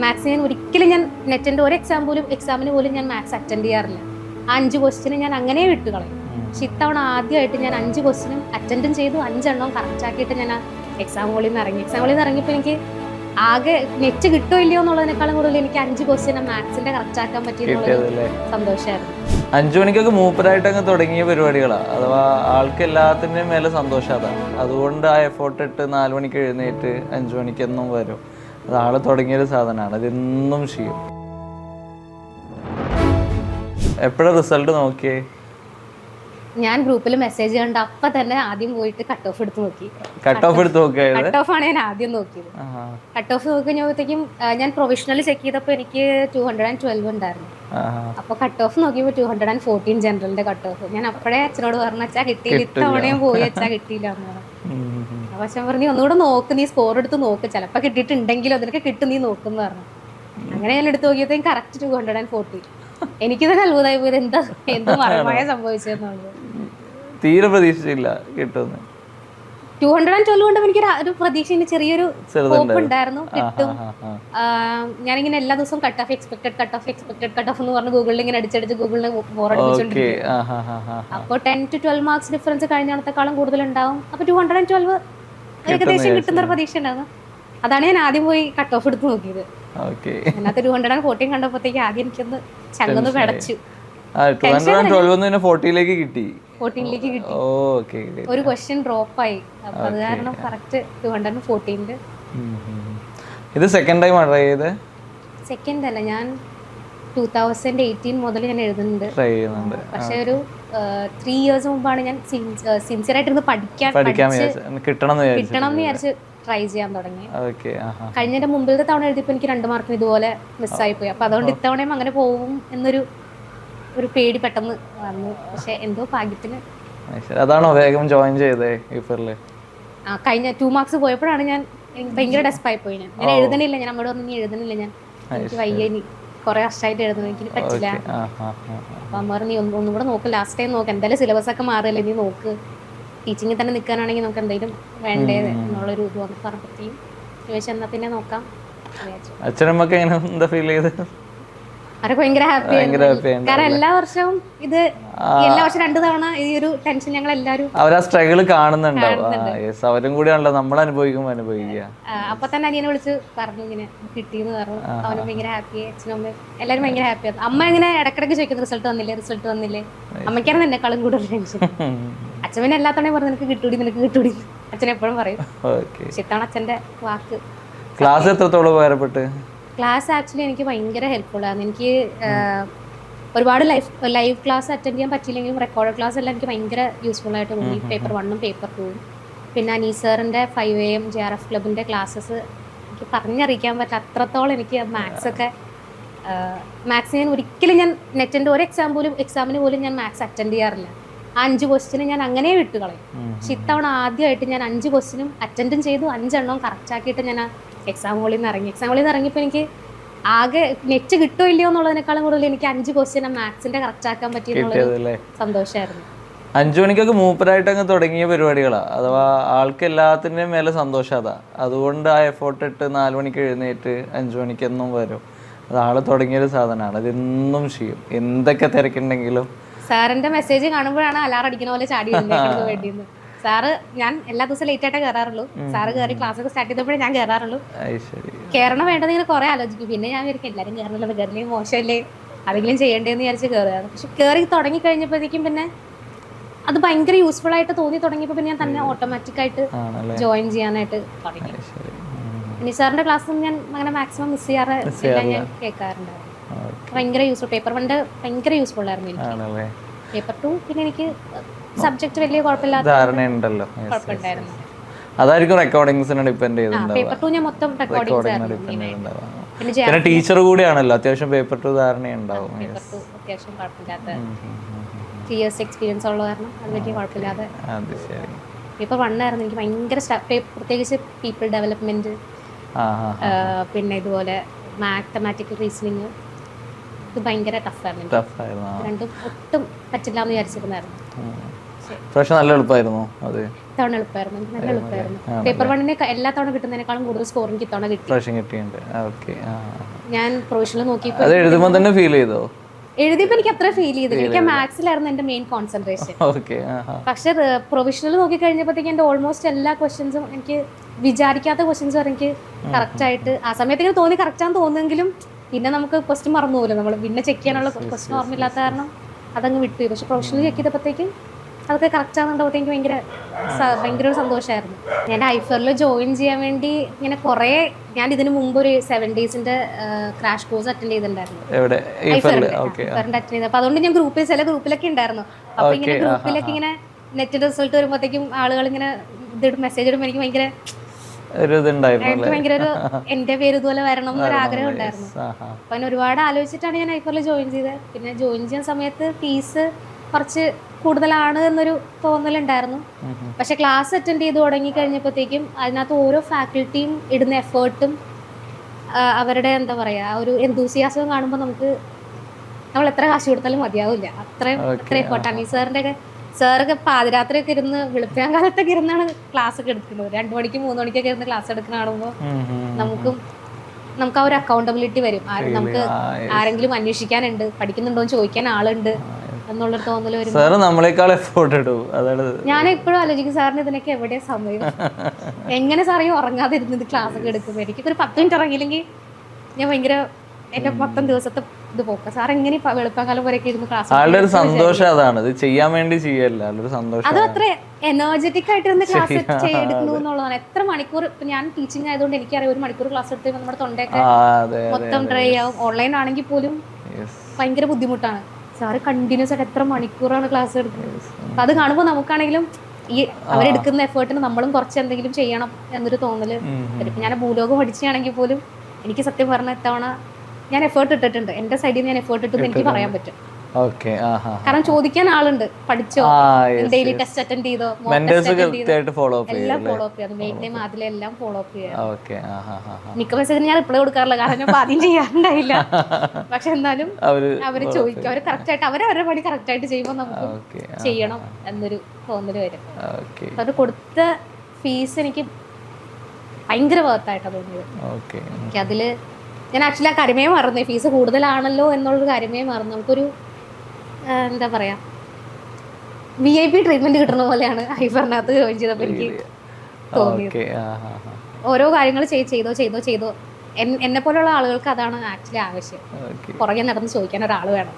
Maths ഞാൻ ഒരിക്കലും ഞാൻ നെറ്റിന്റെ ഒരു എക്സാം പോലും എക്സാമിന് പോലും ഞാൻ മാത്സ് അറ്റൻഡ് ചെയ്യാറില്ല. ആ അഞ്ച് ക്വസ്റ്റിന് ഞാൻ അങ്ങനെ വിട്ടു കളയും. പക്ഷെ ഇത്തവണ ആദ്യമായിട്ട് ഞാൻ അഞ്ച് ക്വസ്റ്റിനും അറ്റൻഡും ചെയ്തു. അഞ്ചെണ്ണവും കറക്റ്റ് ആക്കിയിട്ട് ഞാൻ ആ എക്സാം ഹോളിൽ നിന്ന് ഇറങ്ങി. എക്സാം ഹോളിൽ നിന്ന് ഇറങ്ങിയപ്പോൾ എനിക്ക് ആകെ നെറ്റ് കിട്ടോ ഇല്ലയോ എന്നുള്ളതിനേക്കാളും കൂടുതൽ എനിക്ക് അഞ്ച് ക്വസ്റ്റ്യൻ മാത്സിന്റെ കറക്റ്റ് ആക്കാൻ പറ്റിയെന്നുള്ളത് സന്തോഷമായിരുന്നു അഞ്ചു മണിക്കൊക്കെ മൂപ്പരായിട്ട് അങ്ങ് തുടങ്ങിയ പരിപാടികളാണ് അഥവാ ആൾക്ക് എല്ലാത്തിന്റെയും മേലെ സന്തോഷം അതാണ് അതുകൊണ്ട് ആ എഫോർട്ട് ഇട്ട് നാല് മണിക്ക് എഴുന്നേറ്റ് അഞ്ചു മണിക്ക് എന്നും വരും. അത് ആൾ തുടങ്ങിയൊരു സാധനമാണ്. അതെന്നും ചെയ്യും. എപ്പോഴാണ് റിസൾട്ട് നോക്കിയേ? ഞാൻ ഗ്രൂപ്പിൽ മെസ്സേജ് കണ്ട അപ്പൊ തന്നെ ആദ്യം പോയിട്ട് കട്ട് ഓഫ് എടുത്ത് നോക്കി. കട്ട് ഓഫ് എടുത്ത് കട്ട് ഓഫ് ആണ് ഞാൻ ആദ്യം നോക്കിയത്. കട്ട് ഓഫ് നോക്കി കഴിഞ്ഞപ്പോഴത്തേക്കും ഞാൻ പ്രൊഫഷണൽ ചെക്ക് ചെയ്തപ്പോൾ എനിക്ക് ടു ഹൺഡ്രഡ് ആൻഡ് ട്വൽവ് ഉണ്ടായിരുന്നു അപ്പൊ കട്ട് ഓഫ് നോക്കിയപ്പോൾ ടു ഹൺഡ്രഡ് ആൻഡ് ഫോർട്ടീൻ ജനറലിന്റെ കട്ട് ഓഫ് ഞാൻ അപ്പോഴേ അച്ഛനോട് പറഞ്ഞു അച്ഛാ കിട്ടിയില്ല. ഇത്തവണയും പോയി അച്ഛാ കിട്ടിയില്ല എന്ന് പറഞ്ഞു. അപ്പോൾ പറഞ്ഞു ഒന്നുകൂടെ നോക്ക് നീ സ്കോർ എടുത്ത് നോക്ക്. ചിലപ്പോൾ കിട്ടിയിട്ടുണ്ടെങ്കിലും അതിനൊക്കെ കിട്ടും നീ നോക്കുന്ന പറഞ്ഞു. അങ്ങനെ ഞാൻ എടുത്ത് നോക്കിയപ്പോൾ correct two hundred and forty എനിക്കിത് അത്ഭുതമായി പോയത് എന്താ എന്ത് മറമായ സംഭവിച്ചതെന്നുള്ളത്. തീരെ പ്രതീക്ഷിച്ചില്ല കിട്ടുമെന്ന്. ടു ഹൺഡ്രഡ് ആൻഡ് ട്വൽവ് കൊണ്ട് എനിക്ക് ഒരു പ്രതീക്ഷ ചെറിയൊരു ഹോപ്പ് ഉണ്ടായിരുന്നു. കിട്ടും. ഞാനിങ്ങനെ എല്ലാ ദിവസവും cut off expected cut off expected cut off എന്ന് പറഞ്ഞ് ഗൂഗിളിൽ ഇങ്ങനെ അടിച്ചടിച്ച് ഗൂഗിളിന് ബോറടിപ്പിച്ചോണ്ടിരിക്കും അപ്പോൾ ten to twelve marks difference കഴിഞ്ഞിടത്തെക്കാളും കൂടുതൽ ഉണ്ടാവും അപ്പോൾ ടു ഹൺഡ്രഡ് ആൻഡ് ട്വൽവ് ഏകദേശം കിട്ടുന്ന പ്രതീക്ഷ ഉണ്ടായിരുന്നു. അതാണ് ഞാൻ ആദ്യം പോയി കട്ട് ഓഫ് എടുത്ത് നോക്കിയത്. അതിനകത്ത് ടു ഹൺഡ്രഡ് ആൻഡ് ഫോർട്ടീൻ കണ്ടപ്പോഴത്തേക്ക് ആദ്യം എനിക്കൊന്ന് ചങ്ങന്ന് പെടച്ചു. കിട്ടി. ഫോർട്ടീനിലേക്ക് കിട്ടി. ഒരു ക്വസ്റ്റ്യൻ ഡ്രോപ്പ് ആയി. അത് കാരണം കറക്റ്റ് ടു ഹൺഡ്രഡ് ആൻഡ് ഫോർട്ടീനിൽ ഇത് സെക്കൻഡ് ടൈം ട്രൈ ചെയ്ത് സെക്കൻഡ് അല്ല ഞാൻ ടൂ തൗസൻഡ് എയ്റ്റീൻ മുതൽ ഞാൻ എഴുതുന്നുണ്ട്. ട്രൈ ചെയ്യുന്നുണ്ട്. പക്ഷെ ഒരു ത്രീ ഇയേഴ്സ് മുമ്പാണ് ഞാൻ സിൻസിയർ ആയിട്ട് ഇരുന്ന് പഠിക്കാൻ കിട്ടണം എന്ന് വിചാരിച്ചു കിട്ടണം എന്ന് വിചാരിച്ച്. ട്രൈ ചെയ്യാൻ തുടങ്ങി. കഴിഞ്ഞതിന്റെ മുമ്പിലത്തെ തവണ എഴുതിയപ്പോൾ എനിക്ക് രണ്ട് മാർക്കിന് ഇതുപോലെ മിസ്സായി പോയി. അപ്പൊ അതുകൊണ്ട് ഇത്തവണയും അങ്ങനെ പോകും എന്നൊരു ഒരു പേടി പെട്ടെന്ന് വന്നു. പക്ഷെ എന്തോ ഭാഗ്യത്തിന് അതാണോ വേഗം ജോയിൻ ചെയ്തേ ഇഫറിൽ ആ കഴിഞ്ഞ ടു മാർക്സ് പോയപ്പോഴാണ് ഞാൻ ഭയങ്കര ഡെസ്പായി പോയി ഞാൻ. എഴുതണില്ല. ഞാൻ അമ്മയോട് പറഞ്ഞു എഴുതണില്ല ഞാൻ. എനിക്ക് വയ്യ കുറെ വർഷമായിട്ട് എഴുതുന്നു. എനിക്ക് പറ്റില്ല. അപ്പൊ അമ്മ പറഞ്ഞു നീ ഒന്നും ഒന്നും കൂടെ നോക്ക്. ലാസ്റ്റ് ടൈം നോക്ക്. എന്തായാലും സിലബസ് ഒക്കെ മാറിയല്ലേ? നീ നോക്ക്. ടീച്ചിങ്ങിൽ തന്നെ നിൽക്കാനാണെങ്കിൽ നമുക്ക് എന്തെങ്കിലും വേണ്ടേ എന്നുള്ളൊരു ഇത് വന്ന്. പറഞ്ഞപ്പോഴത്തേക്കും ചോദിച്ചാൽ എന്നാ പിന്നെ നോക്കാം. അച്ഛനമ്മക്ക് എങ്ങനെ എന്താ ഫീൽ ചെയ്ത് അവരൊക്കെ ഭയങ്കര ഹാപ്പി കാരണം എല്ലാ വർഷവും ഇത് എല്ലാ വർഷം രണ്ടു തവണ ഈ ഒരു ടെൻഷൻ ഞങ്ങൾ എല്ലാവരും അവർ ആ സ്ട്രഗിൾ കാണുന്നുണ്ടാവും അവരും കൂടിയാണല്ലോ നമ്മൾ അനുഭവിക്കുമ്പോൾ അനുഭവിക്കുക. അപ്പൊ തന്നെ അനിയനെ വിളിച്ച് പറഞ്ഞു ഇങ്ങനെ കിട്ടിയെന്ന് പറഞ്ഞു. അവനും ഭയങ്കര ഹാപ്പി അച്ഛനും അമ്മയും എല്ലാവരും ഭയങ്കര ഹാപ്പി അമ്മ ഇങ്ങനെ ഇടക്കിടക്ക് ചോദിക്കുന്ന റിസൾട്ട് വന്നില്ലേ? റിസൾട്ട് വന്നില്ലേ? അമ്മയ്ക്കാണ് എന്നെക്കാളും കൂടുതൽ ടെൻഷൻ അച്ഛൻ പിന്നെ എല്ലാത്തവണയും പറഞ്ഞു നിനക്ക് കിട്ടൂടി നിനക്ക് കിട്ടൂടി. അച്ഛൻ എപ്പോഴും പറയും. പക്ഷെ ഇത്തവണ അച്ഛന്റെ വാക്ക് ക്ലാസ് എത്രത്തോളം ഉപകാരപ്പെട്ട്? ക്ലാസ് ആക്ച്വലി എനിക്ക് ഭയങ്കര ഹെൽപ്ഫുൾ ആണ് എനിക്ക് ഒരുപാട് ലൈഫ് ലൈവ് ക്ലാസ് അറ്റൻഡ് ചെയ്യാൻ പറ്റിയില്ലെങ്കിലും റെക്കോർഡ് ക്ലാസ് എല്ലാം എനിക്ക് ഭയങ്കര യൂസ്ഫുൾ ആയിട്ട് തോന്നി. പേപ്പർ വണ്ണും പേപ്പർ ടൂവും. പിന്നെ അനീസറിന്റെ five A M J R F ക്ലബിന്റെ ക്ലാസ്സസ് എനിക്ക് പറഞ്ഞറിയിക്കാൻ പറ്റില്ല അത്രത്തോളം എനിക്ക് മാത്സ് ഒക്കെ മാത്സ് ഞാൻ ഒരിക്കലും ഞാൻ നെറ്റിന്റെ ഒരു എക്സാം പോലും എക്സാമിന് പോലും ഞാൻ മാത്സ് അറ്റൻഡ് ചെയ്യാറില്ല. ആ അഞ്ച് ക്വസ്റ്റിന് ഞാൻ അങ്ങനെ വിട്ടുകളയും പക്ഷെ ഇത്തവണ ആദ്യമായിട്ട് ഞാൻ അഞ്ച് ക്വസ്റ്റിനും അറ്റൻഡും ചെയ്തു. അഞ്ചെണ്ണവും കറക്റ്റ് ആക്കിയിട്ട് ഞാൻ എക്സാം ഹോളിൽ നിന്ന് ഇറങ്ങി. എക്സാം ഹോളിൽ നിന്ന് ഇറങ്ങിയപ്പോൾ എനിക്ക് ആകെ നെറ്റ് കിട്ടോ ഇല്ലയോ എന്നുള്ളതിനേക്കാളും കൂടുതൽ എനിക്ക് അഞ്ച് ക്വസ്റ്റ്യൻ മാത്സിന്റെ കറക്റ്റ് ആക്കാൻ കിട്ടിയതല്ലേ? സന്തോഷമായിരുന്നു അഞ്ചു മണിക്കൊക്കെ മൂപ്പരായിട്ട് അങ്ങ് തുടങ്ങിയ പരിപാടികളാണ് അഥവാ ആൾക്ക് എല്ലാത്തിന്റെയും മേലെ സന്തോഷം അതാ. അതുകൊണ്ട് ആ എഫോർട്ട് ഇട്ട് നാല് മണിക്ക് എഴുന്നേറ്റ് അഞ്ചു മണിക്ക് എന്നും വരും. അത് ആൾ തുടങ്ങിയൊരു സാധനമാണ്. അതെന്നും ചെയ്യും. എന്തൊക്കെ തിരക്കുണ്ടെങ്കിലും. സാറിന്റെ മെസ്സേജ് കാണുമ്പോഴാണ് അലാറടിക്കുന്ന പോലെ ചാടി വേണ്ടിയെന്ന് സാറ് ഞാൻ എല്ലാ ദിവസവും ലേറ്റ് ആയിട്ടേ കയറാറുള്ളൂ സാറ് കയറി ക്ലാസ് ഒക്കെ സ്റ്റാർട്ട് ചെയ്തപ്പോഴേ ഞാൻ കയറാറുള്ളൂ കയറണം വേണ്ടത് ഇങ്ങനെ കുറെ ആലോചിക്കും. പിന്നെ ഞാൻ വിചാരിക്കും എല്ലാവരും കയറണല്ലോ കയറില്ലെങ്കിൽ മോശമല്ലേ? അതെങ്കിലും ചെയ്യേണ്ടതെന്ന് വിചാരിച്ച് കയറുകയാണ് പക്ഷെ കയറി തുടങ്ങി കഴിഞ്ഞപ്പോഴത്തേക്കും പിന്നെ അത് ഭയങ്കര യൂസ്ഫുൾ ആയിട്ട് തോന്നി തുടങ്ങിയപ്പോൾ പിന്നെ ഞാൻ തന്നെ ഓട്ടോമാറ്റിക് ആയിട്ട് ജോയിൻ ചെയ്യാനായിട്ട് തുടങ്ങി. നിസാറിന്റെ ക്ലാസ് ഞാൻ അങ്ങനെ മാക്സിമം മിസ് ചെയ്യാറ് ഞാൻ കേൾക്കാറുണ്ടായിരുന്നു ഭയങ്കര യൂസ്ഫുൾ പേപ്പർ വണ്ട് ഭയങ്കര യൂസ്ഫുൾ ആയിരുന്നു എനിക്ക്. പേപ്പർ ടു പിന്നെ എനിക്ക് സബ്ജക്ട് വലിയ കുഴപ്പമില്ലാത്ത ധാരണയുണ്ടല്ലോ. കുഴപ്പമുണ്ടായിരുന്നു അതായിരിക്കും റെക്കോർഡിങ്സിനെ ഡിപ്പെൻഡ് ചെയ്തിട്ടുണ്ടാവുക പിന്നെ ടീച്ചർ കൂടിയാണല്ലോ. അത്യാവശ്യം പേപ്പർ ടു ധാരണയുണ്ടാവും. എക്സ്പീരിയൻസ് ഉള്ള കാരണം അത് വലിയ കുഴപ്പമില്ലാതെ. പേപ്പർ വൺ ആയിരുന്നു. എനിക്ക് ഭയങ്കര പ്രത്യേകിച്ച് പീപ്പിൾ ഡെവലപ്മെന്റ് പിന്നെ ഇതുപോലെ മാത്തമാറ്റിക്കൽ റീസണിങ് ഇത് ഭയങ്കര ടഫായിരുന്നു. രണ്ടും ഒട്ടും പറ്റില്ല എന്ന് വിചാരിച്ചിരുന്നായിരുന്നു പക്ഷെ നല്ല എളുപ്പമായിരുന്നു. അതെ തവണ എളുപ്പമായിരുന്നു. നല്ല എളുപ്പമായിരുന്നു. പേപ്പർ വണ്ണിനെ എല്ലാ തവണ കിട്ടുന്നതിനേക്കാളും കൂടുതൽ സ്കോർ എനിക്ക് കിട്ടി. പ്രാവശ്യം കിട്ടിയിട്ടുണ്ട്. ഓക്കെ ആ. ഞാൻ പ്രൊഫഷണൽ നോക്കി അത് എഴുതുമ്പോൾ തന്നെ ഫീൽ ചെയ്തോ? എഴുതിയപ്പോൾ എനിക്ക് അത്ര ഫീൽ ചെയ്തില്ല. എനിക്ക് മാത്സിലായിരുന്നു എന്റെ മെയിൻ കോൺസെൻട്രേഷൻ പക്ഷെ പ്രൊഫഷണൽ നോക്കി കഴിഞ്ഞപ്പോഴത്തേക്ക് എന്റെ ഓൾമോസ്റ്റ് എല്ലാ ക്വസ്റ്റ്യൻസും എനിക്ക് വിചാരിക്കാത്ത ക്വസ്റ്റ്യൻസ് വരെ എനിക്ക് കറക്റ്റ് ആയിട്ട് ആ സമയത്ത് എനിക്ക് തോന്നി കറക്റ്റ് ആണെന്ന് തോന്നുമെങ്കിലും പിന്നെ നമുക്ക് ക്വസ്റ്റ്യൻ മറന്നു പോലും നമ്മൾ പിന്നെ ചെക്ക് ചെയ്യാനുള്ള ക്വസ്റ്റ്യൻ ഓർമ്മയില്ലാത്ത കാരണം അതങ്ങ് വിട്ടു പക്ഷെ പ്രൊഫഷണൽ ചെക്ക് ചെയ്തപ്പോഴത്തേക്കും അതൊക്കെ കറക്റ്റ് ആണെന്നുണ്ടപ്പോഴത്തേക്ക് ഭയങ്കര ഭയങ്കര ഒരു സന്തോഷമായിരുന്നു ഞാൻ ഐഫറിൽ ജോയിൻ ചെയ്യാൻ വേണ്ടി ഇങ്ങനെ കുറേ ഞാൻ ഇതിന് മുമ്പ് ഒരു സെവൻ ഡേയ്സിന്റെ ക്രാഷ് കോഴ്സ് അറ്റൻഡ് ചെയ്തിട്ടുണ്ടായിരുന്നു. ഐഫറിന്റെ അറ്റൻഡ് ചെയ്തത്. അപ്പൊ അതുകൊണ്ട് ഞാൻ ഗ്രൂപ്പിൽ ചില ഗ്രൂപ്പിലൊക്കെ ഉണ്ടായിരുന്നു. അപ്പൊ ഇങ്ങനെ ഗ്രൂപ്പിലൊക്കെ ഇങ്ങനെ നെറ്റ് റിസൾട്ട് വരുമ്പോഴത്തേക്കും ആളുകൾ ഇങ്ങനെ ഇതിടും മെസ്സേജ് ഇടുമ്പോൾ എനിക്ക് ഭയങ്കര എനിക്ക് ഭയങ്കര ഒരു എന്റെ പേര് ഇതുപോലെ വരണം എന്നൊരു ആഗ്രഹം ഉണ്ടായിരുന്നു. അപ്പൊ ഞാൻ ഒരുപാട് ആലോചിച്ചിട്ടാണ് ഞാൻ ഐഫറിൽ ജോയിൻ ചെയ്തത്. പിന്നെ ജോയിൻ ചെയ്യുന്ന സമയത്ത് ഫീസ് കുറച്ച് കൂടുതലാണ് എന്നൊരു തോന്നലുണ്ടായിരുന്നു. പക്ഷെ ക്ലാസ് അറ്റൻഡ് ചെയ്ത് തുടങ്ങി കഴിഞ്ഞപ്പോഴത്തേക്കും അതിനകത്ത് ഓരോ ഫാക്കൽറ്റിയും ഇടുന്ന എഫേർട്ടും അവരുടെ എന്താ പറയാ ഒരു എന്തൂസിയാസവും കാണുമ്പോൾ നമുക്ക് നമ്മൾ എത്ര കാശ് കൊടുത്താലും മതിയാവില്ല. അത്രയും അത്ര എഫേർട്ടാണ് ഈ സാറിന്റെ ഒക്കെ സാറൊക്കെ പാതിരാത്രിയൊക്കെ ഇരുന്ന് വെളുപ്പിയാൻ കാലത്തൊക്കെ ഇരുന്നാണ് ക്ലാസ് ഒക്കെ എടുക്കുന്നത്. രണ്ടു മണിക്ക് മൂന്ന് മണിക്കൊക്കെ ഇരുന്ന് ക്ലാസ് എടുക്കുന്ന കാണുമ്പോൾ. നമുക്കും നമുക്ക് ആ ഒരു അക്കൗണ്ടബിലിറ്റി വരും. നമുക്ക് ആരെങ്കിലും അന്വേഷിക്കാനുണ്ട് പഠിക്കുന്നുണ്ടോ എന്ന് ചോദിക്കാൻ ആളുണ്ട്. എന്നുള്ളൊരു തോന്നൽ വരും സാറ് നമ്മളെക്കാൾ എഫോർട്ട് ഇടും. അതാണ് ഞാൻ എപ്പോഴും ആലോചിക്കും സാറിന് ഇതിനൊക്കെ എവിടെ സമയം? എങ്ങനെ സാറേ ഉറങ്ങാതെ ഇരുന്നത് ക്ലാസ് ഒക്കെ എടുക്കും എനിക്ക്? ഒരു പത്ത് മിനിറ്റ് ഇറങ്ങിയില്ലെങ്കിൽ ഞാൻ ഭയങ്കര എന്റെ മൊത്തം ദിവസത്തെ ഇത് പോക്കാം. സാർ എങ്ങനെ ഇപ്പൊ വെളുപ്പാങ്കാലം വരെയൊക്കെ ഇരുന്ന് ക്ലാസ് ആളുടെ ഒരു സന്തോഷം അതാണ്. ഇത് ചെയ്യാൻ വേണ്ടി ചെയ്യല്ല. ഒരു സന്തോഷം അത് അത്ര എനർജറ്റിക് ആയിട്ട് ഇരുന്ന് ക്ലാസ് എടുക്കുന്നു എന്നുള്ളതാണ്. എത്ര മണിക്കൂർ ഇപ്പൊ ഞാൻ ടീച്ചിങ് ആയതുകൊണ്ട് എനിക്കറിയാം ഒരു മണിക്കൂർ ക്ലാസ് എടുത്ത് നമ്മുടെ തൊണ്ടയൊക്കെ മൊത്തം ഡ്രൈ ആവും. ഓൺലൈൻ ആണെങ്കിൽ പോലും ഭയങ്കര ബുദ്ധിമുട്ടാണ്. സാറ് കണ്ടിന്യൂസ് ആയിട്ട് എത്ര മണിക്കൂറാണ് ക്ലാസ് എടുക്കുന്നത്? അത് കാണുമ്പോൾ നമുക്കാണെങ്കിലും ഈ അവരെടുക്കുന്ന എഫേർട്ടിന് നമ്മളും കുറച്ച് എന്തെങ്കിലും ചെയ്യണം എന്നൊരു തോന്നൽ. വരും ഞാൻ ഭൂലോകം പഠിച്ചാണെങ്കിൽ പോലും എനിക്ക് സത്യം പറഞ്ഞ ഇത്തവണ ഞാൻ എഫേർട്ട് ഇട്ടിട്ടുണ്ട്. എന്റെ സൈഡിൽ നിന്ന് ഞാൻ എഫേർട്ട് ഇട്ടെന്ന് എനിക്ക് പറയാൻ പറ്റും. കാരണം ചോദിക്കാൻ ആളുണ്ട്. പഠിച്ചോ? ഡെയിലി ടെസ്റ്റ് അറ്റൻഡ് ചെയ്തോ? ഫോളോ അപ്പ് എല്ലാം ഫോളോ അപ്പ് ചെയ്യാം. മെയിൻ അതിലെല്ലാം ഫോളോ അപ്പ് ചെയ്യാം. മിക്ക മെസ്സേജിന് ഞാൻ റിപ്ലൈ കൊടുക്കാറില്ല. കാരണം ഞാൻ ആദ്യം ചെയ്യാറുണ്ടായില്ല. പക്ഷെ എന്നാലും അവർ ചോദിക്കും. അവർ കറക്റ്റ് ആയിട്ട് അവർ അവരുടെ പണി കറക്റ്റ് ആയിട്ട് ചെയ്യുമ്പോൾ നമുക്ക് ചെയ്യണം എന്നൊരു തോന്നൽ വരും. അത് കൊടുത്ത ഫീസ് എനിക്ക് ഭയങ്കര വേർത്തായിട്ടാണ് തോന്നിയത്. ഓക്കെ എനിക്ക് അതിൽ ഞാൻ ആക്ച്വലി ആ കാര്യമേ മറന്നു. ഫീസ് കൂടുതലാണല്ലോ എന്നുള്ളൊരു കാര്യമേ മറന്നു. നമുക്കൊരു എന്താ പറയാ? വി ഐ പി ട്രീറ്റ്മെന്റ് കിട്ടുന്ന പോലെയാണ്. ഐഫറിനകത്ത് ജോയിൻ ചെയ്തപ്പോൾ എനിക്ക് തോന്നിയത്. ഓരോ കാര്യങ്ങൾ ചെയ്തോ ചെയ്തോ ചെയ്തോ. എന്നെ പോലുള്ള ആളുകൾക്ക് അതാണ് ആക്ച്വലി ആവശ്യം. പുറകെ നടന്ന് ചോദിക്കാൻ ഒരാൾ വേണം.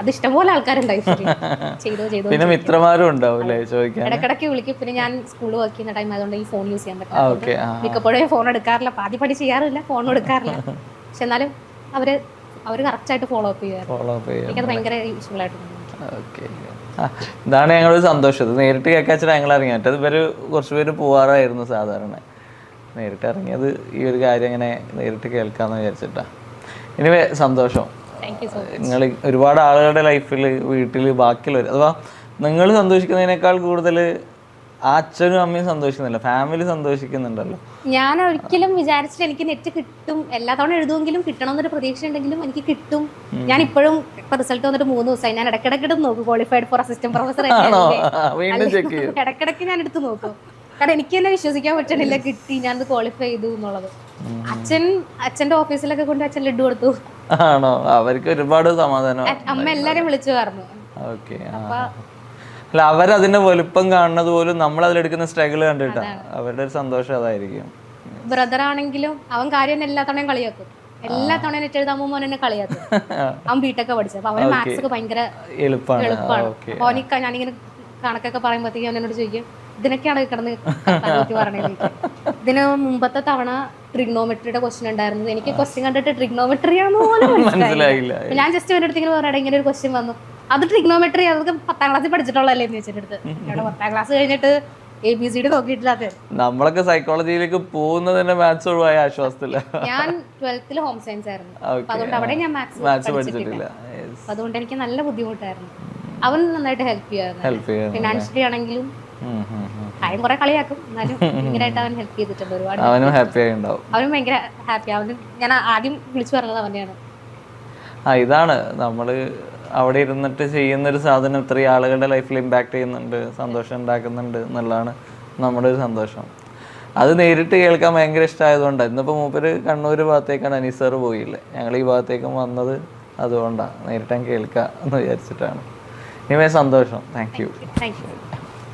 അത് ഇഷ്ടംപോലെ ആൾക്കാരുണ്ടായി ചെയ്തോ ചെയ്തോ പിന്നെ മിത്രമാരും ഉണ്ടാവും ചോദിക്കാൻ? ഇടക്കിടക്ക് വിളിക്കും. പിന്നെ ഞാൻ സ്കൂളിൽ വർക്ക് ചെയ്യുന്ന ടൈം ആയതുകൊണ്ട് ഈ ഫോൺ യൂസ് ചെയ്യാൻ പറ്റില്ല മിക്കപ്പോഴും ഫോൺ എടുക്കാറില്ല. പാതി പടി ചെയ്യാറില്ല ഫോൺ എടുക്കാറില്ല. പക്ഷെ എന്നാലും അവർ അവർ കറക്റ്റ് ആയിട്ട് ഫോളോ അപ്പ് ചെയ്യുമായിരുന്നു ഫോളോ അപ്പ് എനിക്കത് ഭയങ്കര യൂസ്ഫുൾ ആയിട്ട് തോന്നി ഓക്കെ ഇതാണ് ഞങ്ങളൊരു സന്തോഷം. ഇത് നേരിട്ട് കേൾക്കാച്ചാൽ ഞങ്ങൾ ഇറങ്ങി. മറ്റേത് പേര് കുറച്ച് പേര് പോവാറായിരുന്നു സാധാരണ. നേരിട്ട് ഇറങ്ങിയത് ഈ ഒരു കാര്യം ഇങ്ങനെ നേരിട്ട് കേൾക്കാന്ന് വിചാരിച്ചിട്ടാ. ഇനി സന്തോഷം. നിങ്ങൾ ഒരുപാട് ആളുകളുടെ ലൈഫിൽ വീട്ടിൽ ബാക്കിയുള്ളവർ അഥവാ നിങ്ങൾ സന്തോഷിക്കുന്നതിനേക്കാൾ കൂടുതൽ ആ അച്ഛനും അമ്മയും സന്തോഷിക്കുന്നില്ല. ഫാമിലി സന്തോഷിക്കുന്നുണ്ടല്ലോ. ഞാൻ ഒരിക്കലും വിചാരിച്ചിട്ട് എനിക്ക് നെറ്റ് കിട്ടും. എല്ലാ തവണ എഴുതുമെങ്കിലും കിട്ടണം എന്നൊരു പ്രതീക്ഷ ഉണ്ടെങ്കിലും എനിക്ക് കിട്ടും. ഞാൻ ഇപ്പോഴും ഇപ്പൊ റിസൾട്ട് വന്നിട്ട് മൂന്ന് ദിവസമായി. ഞാൻ ഇടക്കിടക്ക് എടുത്ത് നോക്കും. ക്വാളിഫൈഡ് ഫോർ അസിസ്റ്റന്റ് പ്രൊഫസർ ഇടക്കിടക്ക് ഞാൻ എടുത്ത് നോക്കും. കാരണം എനിക്ക് തന്നെ വിശ്വസിക്കാൻ പറ്റണില്ല കിട്ടി. ഞാൻ ക്വാളിഫൈ ചെയ്തു എന്നുള്ളത്. അച്ഛൻ അച്ഛന്റെ ഓഫീസിലൊക്കെ കൊണ്ട് അച്ഛൻ ലഡു കൊടുത്തു. ആണോ? അവർക്ക് ഒരുപാട് സമാധാനം അമ്മ എല്ലാരും വിളിച്ചു പറഞ്ഞു. ഓക്കെ അല്ല അവരതിന്റെ വലുപ്പം കാണുന്നത് പോലും നമ്മൾ അതിലെടുക്കുന്ന സ്ട്രഗിൾ കണ്ടിട്ടാ അവരുടെ ഒരു സന്തോഷം അതായിരിക്കും. ബ്രദർ ആണെങ്കിലും അവൻ കാര്യം എല്ലാ തവണയും കളിയാക്കും. എല്ലാ തവണയും നെറ്റ് എഴുതാൻ പോകുമ്പോൾ എന്നെ കളിയാക്കും. അവൻ ബിടെക് പഠിച്ചത്. അപ്പൊ അവന് മാത്സ് ഒക്കെ ഭയങ്കര എളുപ്പമാണ് അപ്പൊ അവനിക്ക് ഞാനിങ്ങനെ കണക്കൊക്കെ പറയുമ്പോഴത്തേക്കും അവൻ എന്നോട് ചോദിക്കും ഇതിനൊക്കെയാണ് കിടന്ന് പറഞ്ഞത്. ഇതിന് മുമ്പത്തെ തവണ ട്രിഗ്നോമെട്രിയുടെ ക്വസ്റ്റ്യൻ ഉണ്ടായിരുന്നു. എനിക്ക് ക്വസ്റ്റ്യൻ കണ്ടിട്ട് ട്രിഗ്നോമെട്രി ആണെന്ന് പോലും മനസ്സിലായില്ല. ഞാൻ ജസ്റ്റ് അവരുടെ അടുത്ത് ഇങ്ങനെ പറയട്ടെ ഇങ്ങനെ ഒരു ക്വസ്റ്റ്യൻ വന്നു. അത് ട്രിഗ്നോമെട്രി അതൊക്കെ പത്താം ക്ലാസ്സിൽ പഠിച്ചിട്ടുള്ളതല്ലേ എന്ന് വെച്ചിട്ട് ഇവിടെ പത്താം ക്ലാസ് കഴിഞ്ഞിട്ട് എ ബി സി ഡി നോക്കിയിട്ടില്ലാതെ നമ്മളൊക്കെ സൈക്കോളജിയിലേക്ക് പോകുന്നതിന്റെ മാത്സ് ഒഴിവായ ആശ്വാസത്തില്ല ഞാൻ ട്വൽത്തിൽ ഹോം സയൻസ് ആയിരുന്നു. അതുകൊണ്ട് അവിടെ ഞാൻ മാത്സ് പഠിച്ചിട്ടില്ല. അതുകൊണ്ട് എനിക്ക് നല്ല ബുദ്ധിമുട്ടായിരുന്നു. അവൻ നന്നായിട്ട് ഹെൽപ്പ് ചെയ്യുമായിരുന്നു. ഫിനാൻഷ്യലി ആണെങ്കിലും. കാര്യം കുറെ കളിയാക്കും. എന്നാലും ഭയങ്കരമായിട്ട് അവൻ ഹെൽപ്പ് ചെയ്തിട്ടുണ്ട് ഒരുപാട് അവനും ഹാപ്പി ആയി ഉണ്ടാവും അവനും ഭയങ്കര ഹാപ്പി അവനും ഞാൻ ആദ്യം വിളിച്ചു പറഞ്ഞത് അവനെയാണ്. ആ ഇതാണ് നമ്മൾ അവിടെ ഇരുന്നിട്ട് ചെയ്യുന്ന ഒരു സാധനം ഇത്രയും ആളുകളുടെ ലൈഫിൽ ഇമ്പാക്റ്റ് ചെയ്യുന്നുണ്ട് സന്തോഷം ഉണ്ടാക്കുന്നുണ്ട് എന്നുള്ളതാണ് നമ്മുടെ ഒരു സന്തോഷം. അത് നേരിട്ട് കേൾക്കാൻ ഭയങ്കര ഇഷ്ടമായതുകൊണ്ടാണ് ഇന്നിപ്പോൾ മൂപ്പര് കണ്ണൂർ ഭാഗത്തേക്കാണ് അനീസർ പോയില്ലേ? ഞങ്ങൾ ഈ ഭാഗത്തേക്കും വന്നത് അതുകൊണ്ടാണ്. നേരിട്ട് അങ്ങ് കേൾക്കുക എന്ന് വിചാരിച്ചിട്ടാണ്. ഇനിമേ സന്തോഷം. Thank you thank you